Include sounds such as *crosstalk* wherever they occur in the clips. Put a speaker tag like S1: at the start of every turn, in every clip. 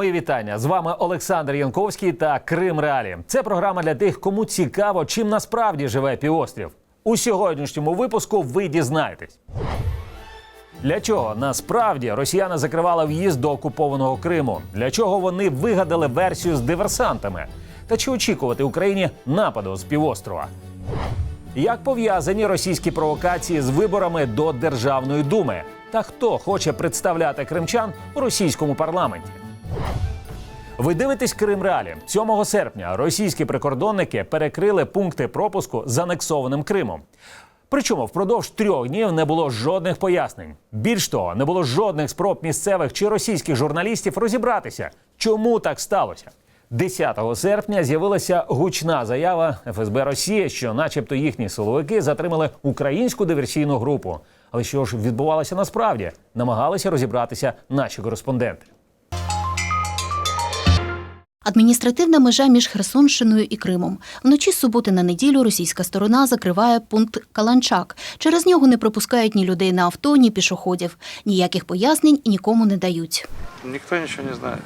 S1: Мої вітання з вами Олександр Янковський та Крим Реалі. Це програма для тих, кому цікаво, чим насправді живе півострів. У сьогоднішньому випуску ви дізнаєтесь. Для чого насправді росіяни закривали в'їзд до окупованого Криму? Для чого вони вигадали версію з диверсантами? Та чи очікувати Україні нападу з півострова? Як пов'язані російські провокації з виборами до Державної думи? Та хто хоче представляти кримчан у російському парламенті? Ви дивитесь Крим Реалі. 7 серпня російські прикордонники перекрили пункти пропуску з анексованим Кримом. Причому впродовж трьох днів не було жодних пояснень. Більш того, не було жодних спроб місцевих чи російських журналістів розібратися, чому так сталося. 10 серпня з'явилася гучна заява ФСБ Росії, що, начебто, їхні силовики затримали українську диверсійну групу. Але що ж відбувалося насправді? Намагалися розібратися наші кореспонденти.
S2: Адміністративна межа між Херсонщиною і Кримом. Вночі з суботи на неділю російська сторона закриває пункт Каланчак. Через нього не пропускають ні людей на авто, ні пішоходів. Ніяких пояснень нікому не дають.
S3: Никто ничего не знает.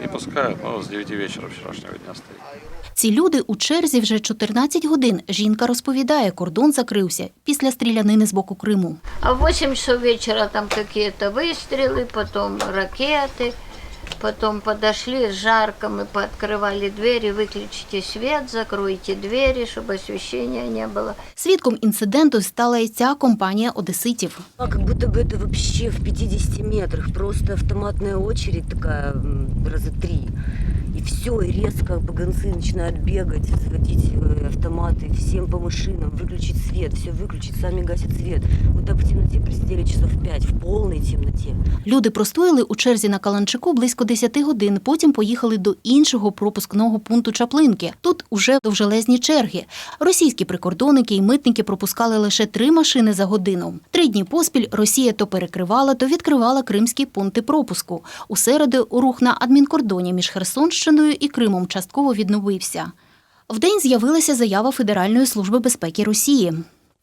S3: Не пускают, но с 9 вечера вчерашнего дня стоит.
S2: Ці люди у черзі вже 14 годин. Жінка розповідає, кордон закрився після стрілянини з боку Криму.
S4: А в 8 часов вечера там какие-то выстрелы, потом ракеты, потом подошли жарко, мы пооткрывали двери, выключите свет, закройте двери, чтобы освещения не было.
S2: Свідком інциденту стала і ця компанія одеситів.
S5: А как будто бы это вообще в 50 метрах. Просто автоматная очередь такая м, раза три. И все, и резко погонцы начинают бегать, заводить э, автоматы, всем по машинам, выключить свет, все выключить, сами гасят свет. Мы так в темноте просидели часов пять, в полной темноте.
S2: Люди простояли у черзі на Каланчику близько 10 годин. Потім поїхали до іншого пропускного пункту Чаплинки. Тут уже довжелезні черги. Російські прикордонники і митники пропускали лише три машини за годину. Три дні поспіль Росія то перекривала, то відкривала кримські пункти пропуску. У середу рух на адмінкордоні між Херсонщиною і Кримом частково відновився. Вдень з'явилася заява Федеральної служби безпеки Росії.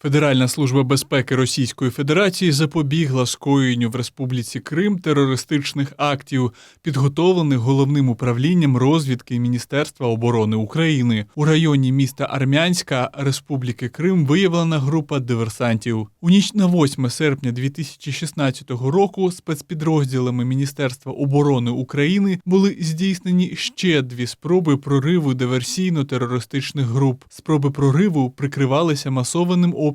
S6: Федеральна служба безпеки Російської Федерації запобігла скоєнню в Республіці Крим терористичних актів, підготовлених головним управлінням розвідки Міністерства оборони України. У районі міста Армянська Республіки Крим виявлена група диверсантів. У ніч на 8 серпня 2016 року спецпідрозділами Міністерства оборони України були здійснені ще дві спроби прориву диверсійно-терористичних груп. Спроби прориву прикривалися масованим обстрілом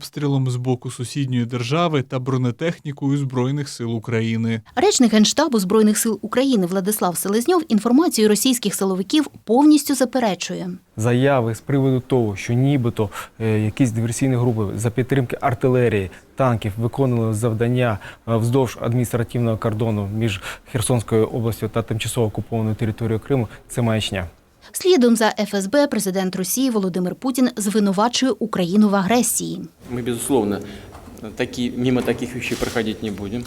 S6: з боку сусідньої держави та бронетехнікою Збройних сил України.
S2: Речник Генштабу Збройних сил України Владислав Селезньов інформацію російських силовиків повністю заперечує.
S7: заяви з приводу того, що нібито е, якісь диверсійні групи за підтримки артилерії, танків виконували завдання е, вздовж адміністративного кордону між Херсонською областю та тимчасово окупованою територією Криму, це маячня.
S2: Слідом за ФСБ президент Росії Володимир Путін звинувачує Україну в агресії.
S8: Мы, безусловно, таки, мимо таких вещей проходить не будем.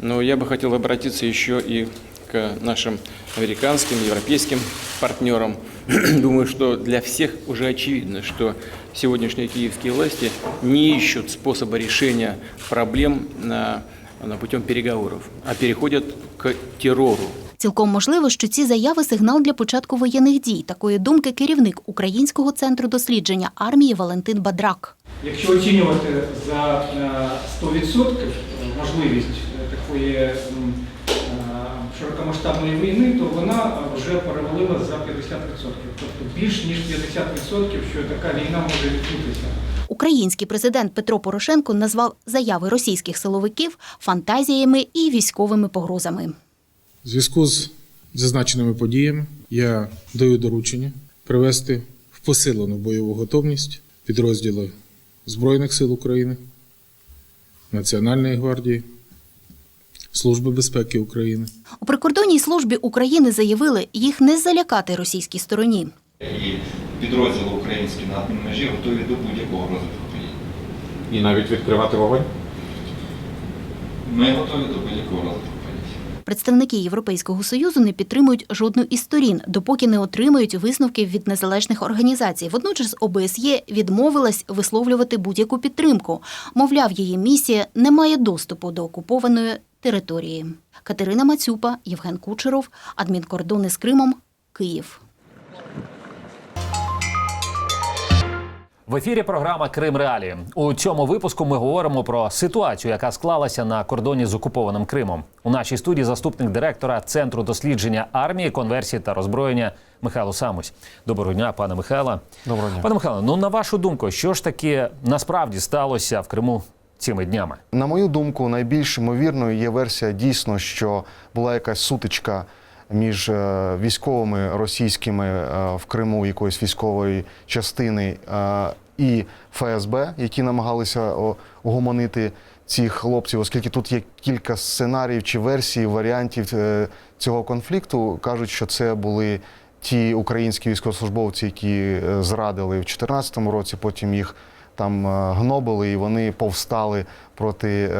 S8: Но я бы хотел обратиться еще и к нашим американским, европейским партнерам. *clears throat* Думаю, что для всех уже очевидно, что сегодняшние киевские власти не ищут способа решения проблем на, на путем переговоров, а переходят к террору,
S2: Цілком можливо, що ці заяви сигнал для початку воєнних дій. Такої думки керівник Українського центру дослідження армії Валентин Бадрак.
S9: Якщо оцінювати за е, 100% можливість е, такої е, широкомасштабної війни, то вона вже перевалила за 50%. Тобто більш ніж 50%, що така війна може відбутися.
S2: Український президент Петро Порошенко назвав заяви російських силовиків фантазіями і військовими погрозами.
S10: В зв'язку з зазначеними подіями я даю доручення привести в посилену бойову готовність підрозділи Збройних сил України, Національної гвардії, Служби безпеки України.
S2: У прикордонній службі України заявили, їх не залякати російській стороні.
S11: і підрозділи українські на межі готові до будь-якого розвитку подій.
S12: І навіть відкривати вогонь?
S11: Ми готові до будь-якого розвитку.
S2: Представники Європейського союзу не підтримують жодну із сторін, допоки не отримають висновків від незалежних організацій. Водночас ОБСЄ відмовилась висловлювати будь-яку підтримку. Мовляв, її місія не має доступу до окупованої території. Катерина Мацюпа, Євген Кучеров, адмінкордони з Кримом, Київ.
S1: В ефірі програма Крим Реалії. У цьому випуску ми говоримо про ситуацію, яка склалася на кордоні з окупованим Кримом. У нашій студії заступник директора Центру дослідження армії, конверсії та роззброєння Михайло Самусь. Доброго дня, пане Михайло.
S7: Доброго дня.
S1: Пане Михайло, ну на вашу думку, що ж таки насправді сталося в Криму цими днями?
S13: На мою думку, найбільш ймовірною є версія дійсно, що була якась сутичка між е, військовими російськими е, в Криму якоїсь військової частини е, і ФСБ, які намагалися угомонити цих хлопців, оскільки тут є кілька сценаріїв чи версій, варіантів цього конфлікту. кажуть, що це були ті українські військовослужбовці, які зрадили в 2014 році, потім їх там гнобили, і вони повстали проти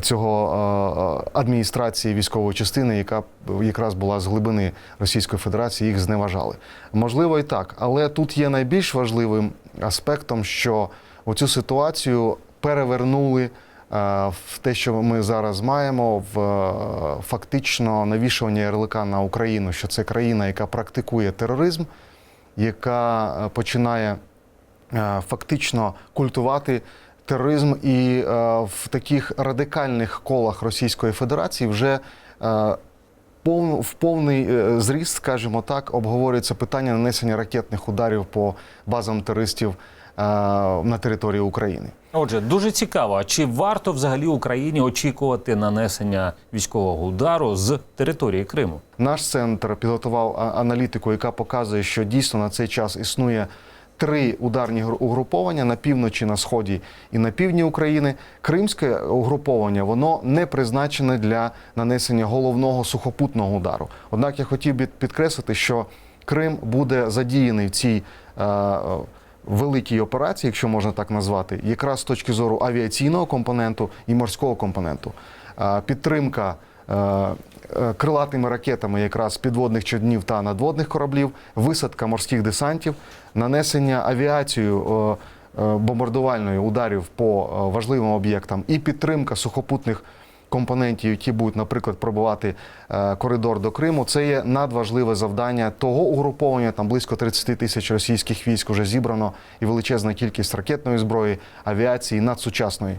S13: цього е, е, адміністрації військової частини, яка якраз була з глибини Російської Федерації, їх зневажали. Можливо, і так, але тут є найбільш важливим аспектом, що оцю ситуацію перевернули. е, В те, що ми зараз маємо, в фактично навішування ярлика на Україну, що це країна, яка практикує тероризм, яка починає фактично культувати тероризм, і е, в таких радикальних колах Російської Федерації вже е, пов- в повний е, зріст, скажімо так, обговорюється питання нанесення ракетних ударів по базам терористів е, на території України.
S1: Отже, дуже цікаво, а чи варто взагалі Україні очікувати нанесення військового удару з території Криму?
S13: Наш центр підготував аналітику, яка показує, що дійсно на цей час існує три ударні угруповання на півночі, на сході і на півдні України. Кримське угруповання воно не призначене для нанесення головного сухопутного удару. Однак я хотів би підкреслити, що Крим буде задіяний в цій. е, е, Великій операції, якщо можна так назвати, якраз з точки зору авіаційного компоненту і морського компоненту. Е, Підтримка крилатими ракетами якраз підводних човнів та надводних кораблів, висадка морських десантів, нанесення авіацією е, е, ударів по е, важливим об'єктам і підтримка сухопутних компонентів, які будуть, наприклад, пробувати е, коридор до Криму, це є надважливе завдання того угруповання. Там близько 30 тисяч російських військ вже зібрано і величезна кількість ракетної зброї, авіації надсучасної.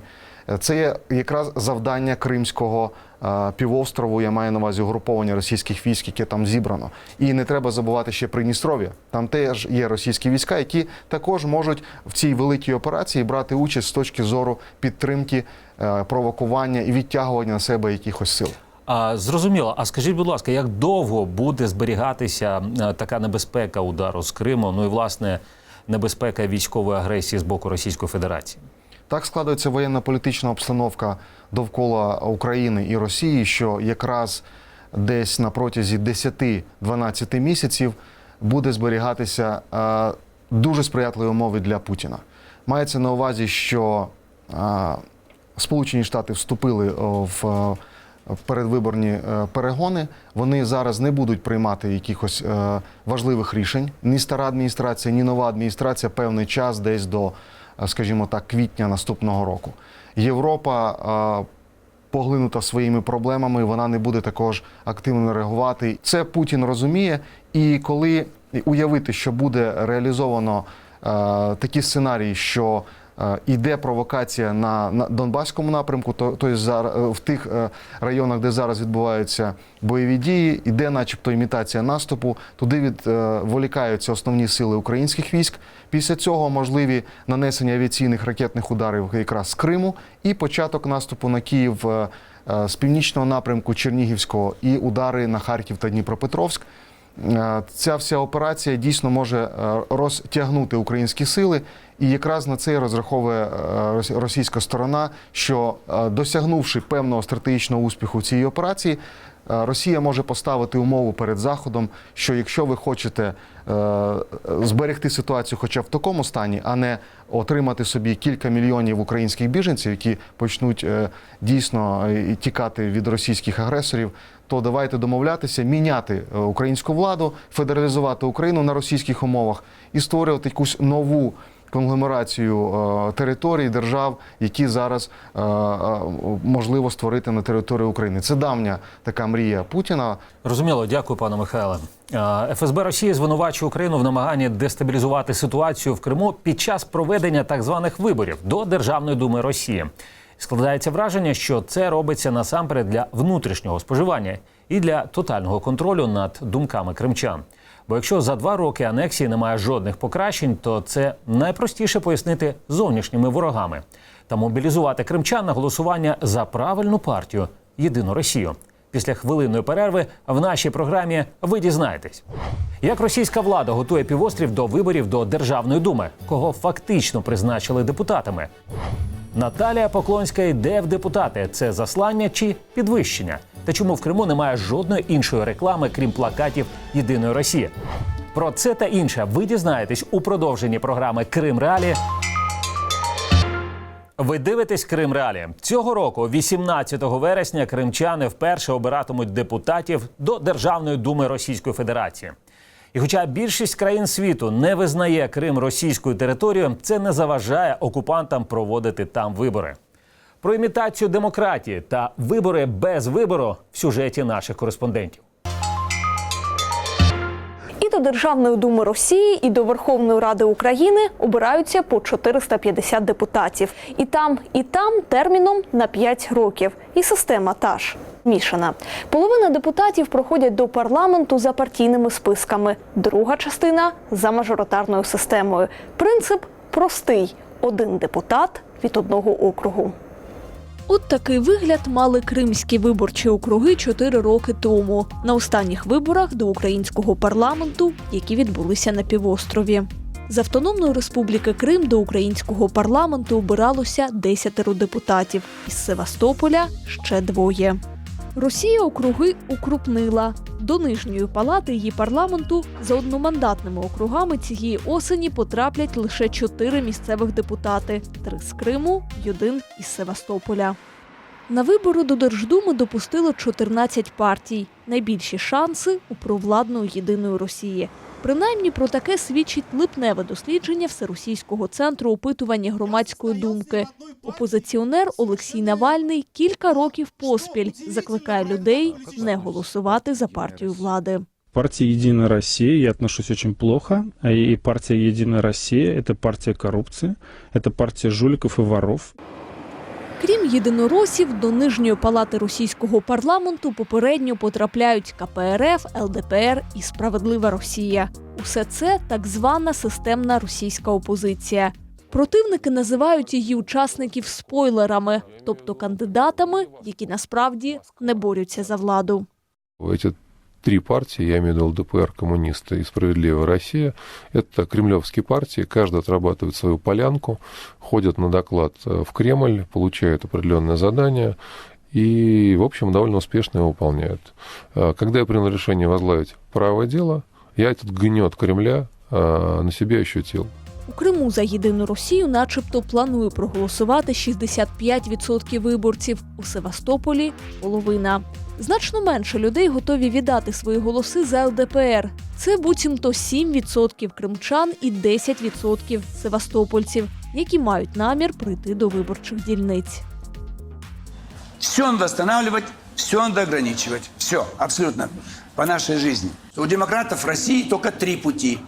S13: Е, Це є якраз завдання Кримського е, півострову. Я маю на увазі угруповання російських військ, яке там зібрано. І не треба забувати ще Придністров'я. Там теж є російські війська, які також можуть в цій великій операції брати участь з точки зору підтримки, е, провокування і відтягування на себе якихось сил.
S1: А, зрозуміло. А скажіть, будь ласка, як довго буде зберігатися така небезпека удару з Криму? Ну і власне небезпека військової агресії з боку Російської Федерації?
S13: Так складається воєнно-політична обстановка довкола України і Росії, що якраз десь на протязі 10-12 місяців буде зберігатися е, дуже сприятливі умови для Путіна. Мається на увазі, що е, Сполучені Штати вступили в е, передвиборні е, перегони. Вони зараз не будуть приймати якихось важливих рішень. Ні стара адміністрація, ні нова адміністрація певний час, десь до, скажімо так, квітня наступного року. Європа е, поглинута своїми проблемами, вона не буде також активно реагувати. Це Путін розуміє, і коли уявити, що буде реалізовано е, такі сценарії, що е, йде провокація на, на Донбаському напрямку, то, то зараз в тих е, районах, де зараз відбуваються бойові дії, іде, начебто, імітація наступу. Туди відволікаються основні сили українських військ. Після цього можливі нанесення авіаційних ракетних ударів якраз з Криму і початок наступу на Київ е, е, з північного напрямку Чернігівського і удари на Харків та Дніпропетровськ. Е, Ця вся операція дійсно може е, розтягнути українські сили, і якраз на це розраховує е, російська сторона, що досягнувши певного стратегічного успіху в цій операції, Росія може поставити умову перед Заходом, що якщо ви хочете е, зберегти ситуацію, хоча в такому стані, а не отримати собі кілька мільйонів українських біженців, які почнуть е, дійсно е, тікати від російських агресорів, то давайте домовлятися, міняти е, українську владу, федералізувати Україну на російських умовах і створювати якусь нову конгломерацію е, територій, держав, які зараз е, е, можливо створити на території України. Це давня така мрія Путіна.
S1: Розуміло, дякую, пане Михайле. ФСБ Росії звинувачує Україну в намаганні дестабілізувати ситуацію в Криму під час проведення так званих виборів до Державної думи Росії. Складається враження, що це робиться насамперед для внутрішнього споживання і для тотального контролю над думками кримчан. Бо якщо за два роки анексії немає жодних покращень, то це найпростіше пояснити зовнішніми ворогами та мобілізувати кримчан на голосування за правильну партію Єдину Росію. Після хвилинної перерви в нашій програмі ви дізнаєтесь, як російська влада готує півострів до виборів до Державної думи, кого фактично призначили депутатами. Наталія Поклонська йде в депутати. Це заслання чи підвищення? Та чому в Криму немає жодної іншої реклами, крім плакатів Єдиної Росії? Про це та інше ви дізнаєтесь у продовженні програми Крим Реалі. Ви дивитесь Крим Реалі. Цього року, 18 вересня, кримчани вперше обиратимуть депутатів до Державної думи Російської Федерації. І хоча більшість країн світу не визнає Крим російською територією, це не заважає окупантам проводити там вибори. Про імітацію демократії та вибори без вибору в сюжеті наших кореспондентів.
S14: І до Державної думи Росії, і до Верховної Ради України обираються по 450 депутатів. І там, і там терміном на 5 років. І система та ж мішана. Половина депутатів проходять до парламенту за партійними списками, друга частина за мажоритарною системою. Принцип простий: один депутат від одного округу. От такий вигляд мали кримські виборчі округи чотири роки тому на останніх виборах до українського парламенту, які відбулися на півострові. З Автономної Республіки Крим до українського парламенту обиралося десятеро депутатів. Із Севастополя ще двоє. Росія округи укрупнила. До нижньої палати її парламенту за одномандатними округами цієї осені потраплять лише чотири місцевих депутати: три з Криму й один із Севастополя. На вибори до Держдуми допустило 14 партій. Найбільші шанси у провладної єдиної Росії. Принаймні про таке свідчить липневе дослідження Всеросійського центру опитування громадської думки. Опозиціонер Олексій Навальний кілька років поспіль закликає людей не голосувати за партію влади.
S15: Партия «Единая Россия» я отношусь очень плохо. И партия «Единая Россия» — это партия коррупции, это партия жуликов и воров.
S14: Крім єдиноросів, до нижньої палати російського парламенту попередньо потрапляють КПРФ, ЛДПР і Справедлива Росія. Усе це так звана системна російська опозиція. Противники називають її учасників спойлерами, тобто кандидатами, які насправді не борються за владу.
S16: Эти три партии, я имею в виду ЛДПР, коммунисты и «Справедливая Россия», это кремлевские партии, каждый отрабатывает свою полянку, ходят на доклад э, в Кремль, получают определенное задание и, в общем, довольно успешно его выполняют. Э, Когда я принял решение возглавить правое дело, я этот гнет Кремля э, на себе ощутил.
S14: У Криму за єдину Росію, начебто, планує проголосувати 65% виборців. У Севастополі половина. Значно менше людей готові віддати свої голоси за ЛДПР. Це буцімто 7% кримчан і 10% севастопольців, які мають намір прийти до виборчих дільниць.
S17: Все надо останавливать, все надо ограничивать. Все, абсолютно. По нашей жизни. У демократов в России только три пути.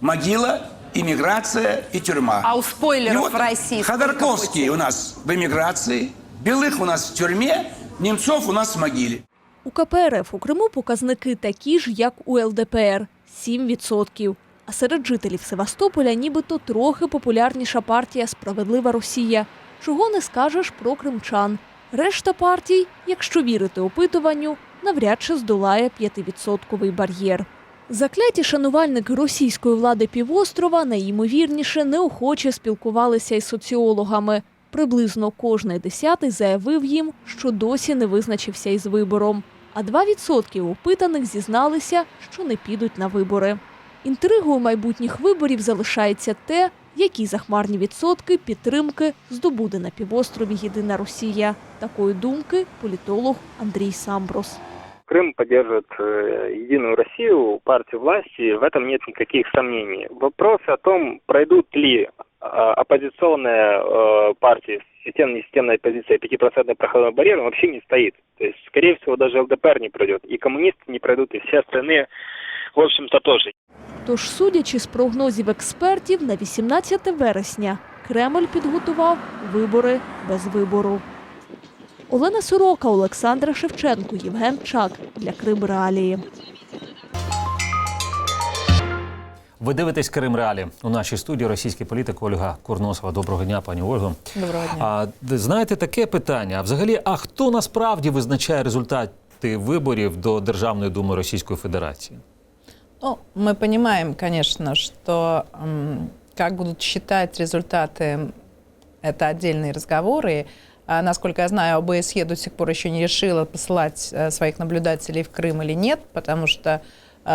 S17: Могила, иммиграция и тюрьма.
S18: А у
S17: вот
S18: в России сколько
S17: у нас в эмиграции, Белых у нас в тюрьме, Немцов у нас в могиле.
S14: У КПРФ у Криму показники такі ж, як у ЛДПР 7%. А серед жителів Севастополя нібито трохи популярніша партія Справедлива Росія. Чого не скажеш про кримчан. Решта партій, якщо вірити опитуванню, навряд чи здолає 5% бар'єр. Закляті шанувальники російської влади півострова найімовірніше неохоче спілкувалися із соціологами. Приблизно кожний десятий заявив їм, що досі не визначився із вибором. А 2% опитаних зізналися, що не підуть на вибори. Інтригою майбутніх виборів залишається те, які захмарні відсотки підтримки здобуде на півострові Єдина Росія. Такої думки політолог Андрій Самброс.
S18: Крым поддерживает э, Единую Россию, партию власти, в этом нет никаких сомнений. Вопрос о том, пройдут ли э, оппозиционные э, партии, системная несистемная оппозиция, 5% проходной барьер, он вообще не стоит. То есть, скорее всего, даже ЛДПР не пройдет, и коммунисты не пройдут, и все остальные, в общем-то, тоже.
S14: Тож, судячи з прогнозів експертів, на 18 вересня Кремль підготував вибори без вибору. Олена Сорока, Олександр Шевченко, Євген Чак для Крим Реалії.
S1: Ви дивитесь Крим Реалі. У нашій студії російський політик Ольга Курносова. Доброго дня, пані Ольго.
S19: Доброго дня.
S1: А д- знаєте таке питання? А взагалі, а хто насправді визначає результати виборів до Державної думи Російської Федерації?
S19: Ну, мы понимаем, конечно, что м, как будут считать результаты, это отдельные разговоры. А, насколько я знаю, ОБСЕ до сих пор еще не решила посылать э, своих наблюдателей в Крым или нет, потому что, э,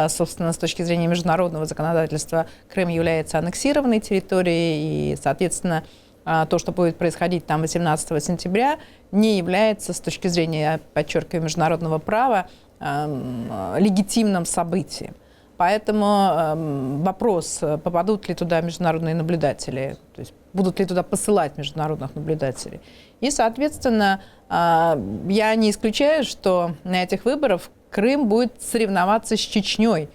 S19: собственно, с точки зрения международного законодательства, Крым является аннексированной территорией, и, соответственно, а, то, что будет происходить там 18 сентября, не является с точки зрения, подчеркиваю, международного права легитимным событием. Поэтому вопрос, попадут ли туда международные наблюдатели, то есть будут ли туда посылать международных наблюдателей. И, соответственно, э, я не исключаю, что на этих выборах Крым будет соревноваться с Чечней,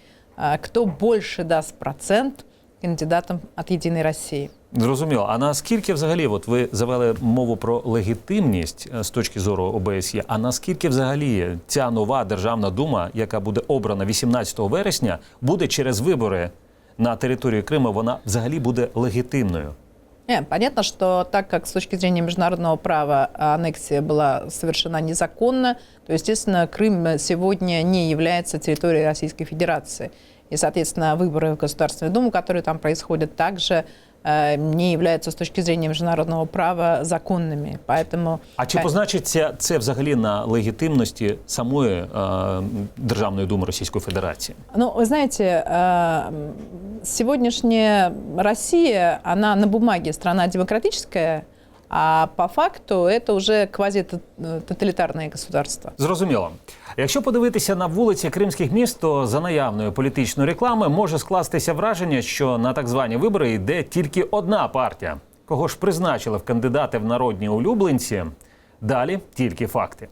S19: кто больше даст процент кандидатам от «Единой России».
S1: Зрозуміло. А наскільки взагалі, от ви завели мову про легітимність е, з точки зору ОБСЄ, а наскільки взагалі ця нова державна дума, яка буде обрана 18 вересня, буде через вибори на території Криму, вона взагалі буде легітимною?
S19: Э, Понятно, что так как с точки зрения международного права аннексия была совершена незаконно, то, естественно, Крым сегодня не является территорией Российской Федерации. И, соответственно, выборы в Государственную Думу, которые там происходят, также э, не являются с точки зрения международного права законными. Поэтому...
S1: А чи
S19: э,
S1: позначиться це взагалі на легітимності самої е, Державної думи Російської Федерації?
S19: Ну, вы знаете, э, м, сегодняшняя Россия, она на бумаге страна демократическая, а по факту это уже квазитоталитарное государство.
S1: Зрозуміло. Якщо подивитися на вулиці кримських міст, то за наявною політичної реклами може скластися враження, що на так звані вибори йде тільки одна партія. Кого ж призначили в кандидати в народні улюбленці? Далі тільки факти.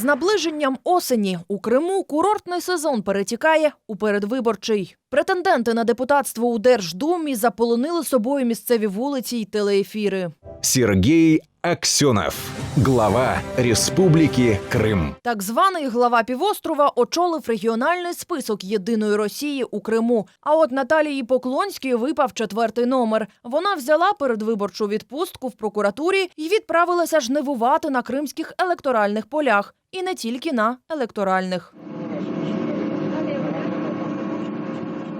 S20: З наближенням осені у Криму курортний сезон перетікає у передвиборчий. Претенденти на депутатство у Держдумі заполонили собою місцеві вулиці й телеефіри.
S21: Сергей Аксенов, глава Республики Крым.
S20: Так званий глава півострова очолив регіональний список єдиної Росії у Криму. А от Наталії Поклонській випав четвертий номер. Вона взяла передвиборчу відпустку в прокуратурі і відправилася жнивувати на кримських електоральних полях. І не тільки на електоральних.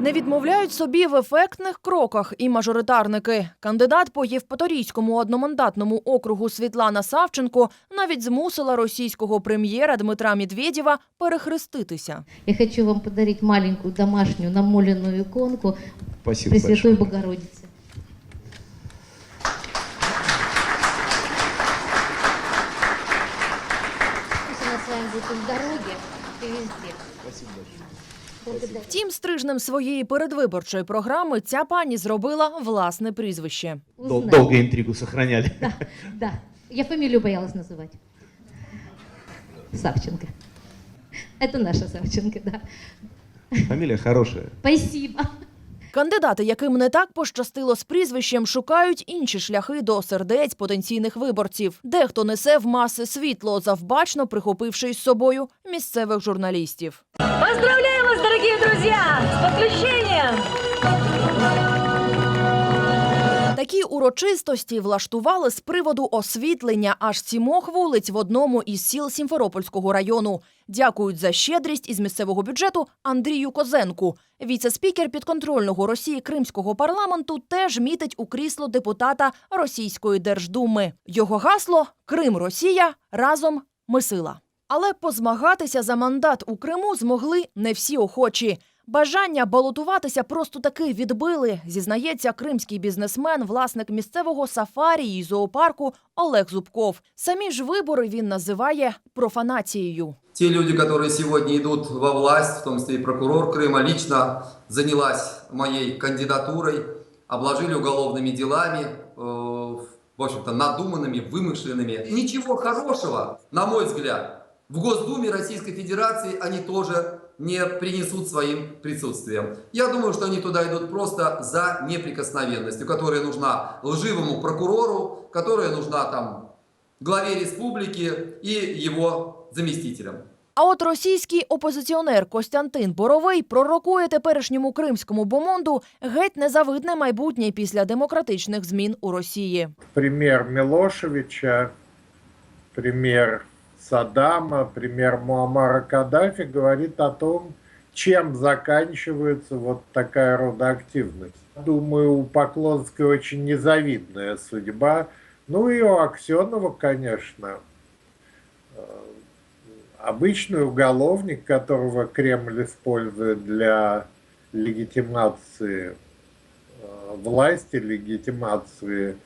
S20: Не відмовляють собі в ефектних кроках і мажоритарники. Кандидат по Євпаторійському одномандатному округу Світлана Савченко навіть змусила російського прем'єра Дмитра Медведєва перехреститися.
S22: Я хочу вам подарить маленькую домашнюю намоленную иконку
S21: Спасибо
S22: Пресвятой
S21: большое.
S22: Богородицы. Пусть она с вами будет в дороге, и везде.
S21: Спасибо.
S20: Втім, стрижнем своєї передвиборчої програми ця пані зробила власне прізвище.
S22: Довго
S23: інтригу зберігали. сохраняли.
S22: Да, да. Я фамілію боялась називати. Савченко. Це наша Савченко, да.
S23: Фамілія хороша.
S22: Спасибо.
S20: Кандидати, яким не так пощастило з прізвищем, шукають інші шляхи до сердець потенційних виборців. Дехто несе в маси світло, завбачно прихопивши із собою місцевих журналістів.
S24: Поздравляємо вас, дорогі друзі, з подключением!
S20: Такі урочистості влаштували з приводу освітлення аж сімох вулиць в одному із сіл Сімферопольського району. Дякують за щедрість із місцевого бюджету Андрію Козенку. Віце-спікер підконтрольного Росії Кримського парламенту теж мітить у крісло депутата Російської Держдуми. Його гасло Крим Росія разом ми сила. Але позмагатися за мандат у Криму змогли не всі охочі. Бажання балотуватися просто таки відбили, зізнається кримський бізнесмен, власник місцевого сафарі і зоопарку Олег Зубков. Самі ж вибори він називає профанацією.
S25: Те люди, которые сегодня идут во власть, в том числе и прокурор Крыма, лично занялась моей кандидатурой, обложили уголовными делами, э, в общем-то, надуманными, вымышленными. Ничего хорошего, на мой взгляд, в Госдуме Российской Федерации они тоже не принесут своим присутствием. Я думаю, что они туда идут просто за неприкосновенностью, которая нужна лживому прокурору, которая нужна там главе республики и его заместителям.
S20: А от російський опозиціонер Костянтин Боровий пророкує теперішньому кримському бомонду геть незавидне майбутнє після демократичних змін у Росії.
S26: пример Милошевича, пример Саддама, пример Муаммара Каддафи говорит о том, чем заканчивается вот такая рода активность. Думаю, у Поклонской очень незавидная судьба. Ну и у Аксенова, конечно, э, обычный уголовник, которого Кремль использует для легитимации э, власти, легитимации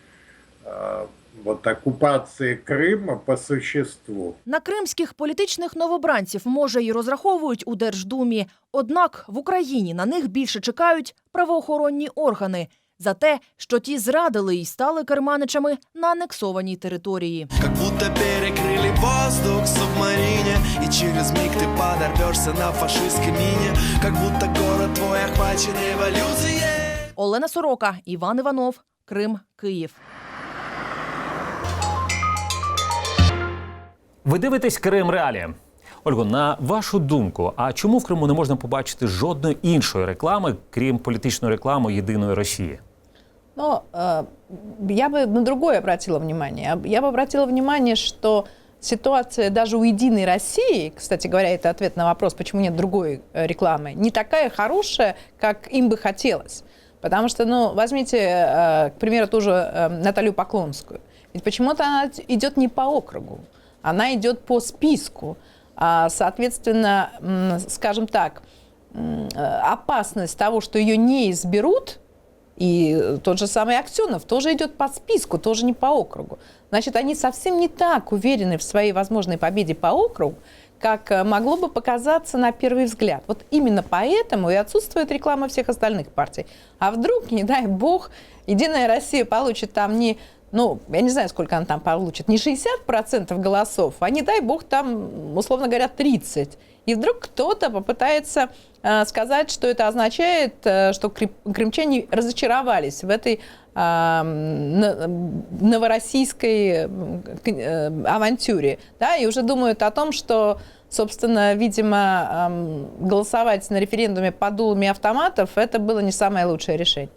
S26: э, вот оккупации Крыма по существу.
S20: На кримських політичних новобранців може й розраховують у Держдумі. Однак в Україні на них більше чекають правоохоронні органи за те, що ті зрадили і стали керманичами на анексованій території.
S27: Как будто перекрыли воздух в субмарине И через миг ты подорвешься на фашистской мине Как будто город твой охвачен эволюцией
S20: Олена Сорока, Іван Іванов, Крим, Київ.
S1: Ви дивитесь Крим Реалі. Ольго, на вашу думку, а чому в Криму не можна побачити жодної іншої реклами, крім політичної реклами єдиної Росії?
S19: Но э, я бы на другое обратила внимание. Я бы обратила внимание, что ситуация даже у «Единой России», кстати говоря, это ответ на вопрос, почему нет другой э, рекламы, не такая хорошая, как им бы хотелось. Потому что, ну, возьмите, э, к примеру, ту же э, Наталью Поклонскую. Ведь почему-то она идет не по округу, Она идет по списку. А, соответственно, скажем так, опасность того, что ее не изберут, и тот же самый Аксенов тоже идет по списку, тоже не по округу. Значит, они совсем не так уверены в своей возможной победе по округу, как э, могло бы показаться на первый взгляд. Вот именно поэтому и отсутствует реклама всех остальных партий. А вдруг, не дай бог, Единая Россия получит там не ну, я не знаю, сколько она там получит, не 60% голосов, а не дай бог там, условно говоря, 30%. И вдруг кто-то попытается э, сказать, что это означает, э, что крым- крымчане разочаровались в этой э, новороссийской э, э, авантюре, да, и уже думают о том, что Собственно, видимо, голосовать на референдуме под дулами автоматов это было не самое лучшее решение.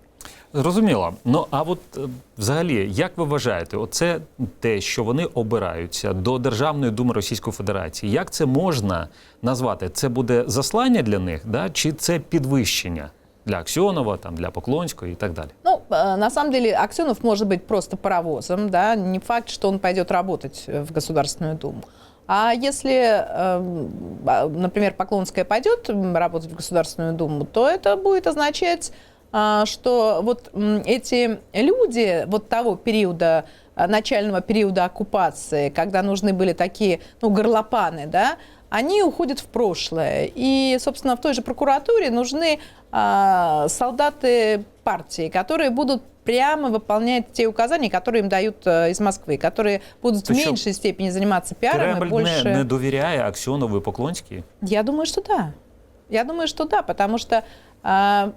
S1: Зрозуміло. Ну а от е, взагалі, як ви вважаєте, оце те, що вони обираються до Державної думи Російської Федерації, як це можна назвати? Це буде заслання для них, да? чи це підвищення для Аксьонова, там для Поклонської і так далі?
S19: Ну, э, на самом деле, Аксенов может быть просто паровозом, да, не факт, что он пойдет работать э, в Государственную Думу. А если, эм, а, например, Поклонская пойдет м, работать в Государственную Думу, то это будет означать, а, что вот м, эти люди вот того периода, а, начального периода оккупации, когда нужны были такие, ну, горлопаны, да, они уходят в прошлое. И, собственно, в той же прокуратуре нужны а, солдаты партии, которые будут прямо выполнять те указания, которые им дают э, из Москвы, которые будут
S1: То
S19: в
S1: що,
S19: меньшей степени заниматься пиаром и
S1: Кремль
S19: больше...
S1: не, не довіряє Аксьонову і Поклонській?
S19: Я думаю, что да. Я думаю, что да, потому что, а,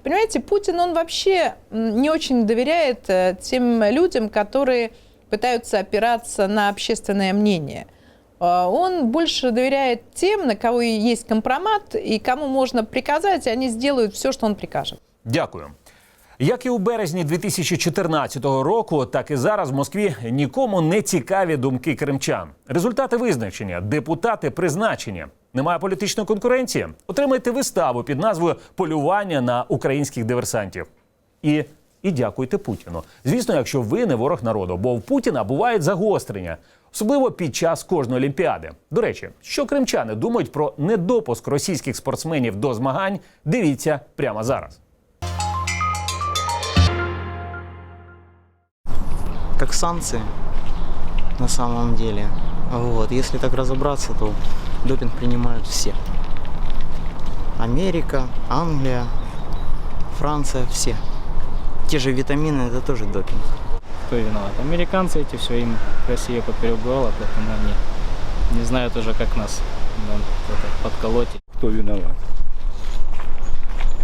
S19: понимаете, Путин, он вообще не очень доверяет э, тем людям, которые пытаются опираться на общественное мнение. А, Он больше доверяет тем, на кого есть компромат, и кому можно приказать, и они сделают все, что он прикажет.
S1: Дякую. Як і у березні 2014 року, так і зараз в Москві нікому не цікаві думки кримчан. Результати визначення, депутати призначені. Немає політичної конкуренції. Отримайте виставу під назвою Полювання на українських диверсантів. І І дякуйте Путіну. Звісно, якщо ви не ворог народу, бо в Путіна бувають загострення, особливо під час кожної олімпіади. До речі, що кримчани думають про недопуск російських спортсменів до змагань, дивіться прямо зараз.
S28: Как санкции на самом деле. Вот. Если так разобраться, то допинг принимают все. Америка, Англия, Франция, все. Те же витамины это тоже допинг.
S29: Кто виноват? Американцы эти все, им Россия поперек горла, поэтому они не знают уже, как нас да, это, подколоть.
S30: Кто виноват?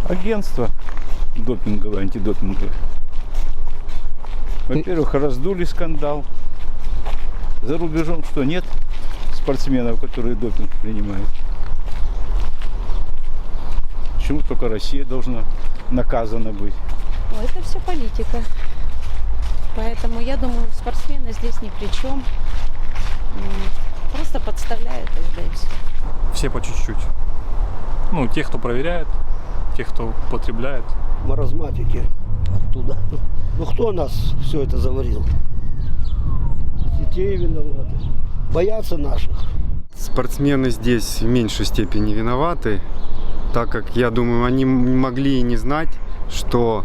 S30: Агентство допинговое, антидопинговое. Во-первых, раздули скандал. За рубежом что, нет спортсменов, которые допинг принимают? Почему только Россия должна наказана быть?
S31: Ну, Это все политика. Поэтому я думаю, спортсмены здесь ни при чем. Просто подставляют их, да и все.
S15: Все по чуть-чуть. Ну, тех, кто проверяет, тех, кто потребляет.
S32: маразматики оттуда. Ну кто нас все это заварил? Детей виноваты. Боятся наших.
S33: Спортсмены здесь в меньшей степени виноваты, так как, я думаю, они могли и не знать, что,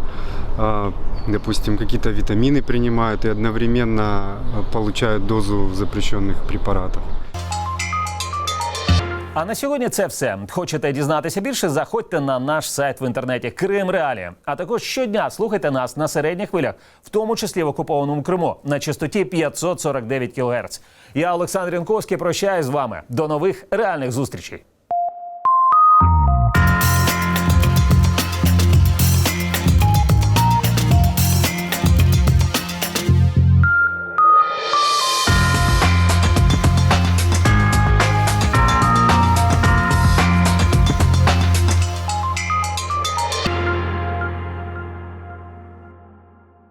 S33: э, допустим, какие-то витамины принимают и одновременно э, получают дозу запрещенных препаратов.
S1: А на сьогодні це все. Хочете дізнатися більше? Заходьте на наш сайт в інтернеті Крим Реалі. А також щодня слухайте нас на середніх хвилях, в тому числі в окупованому Криму, на частоті 549 кГц. Я Олександр Янковський прощаюсь з вами. До нових реальних зустрічей.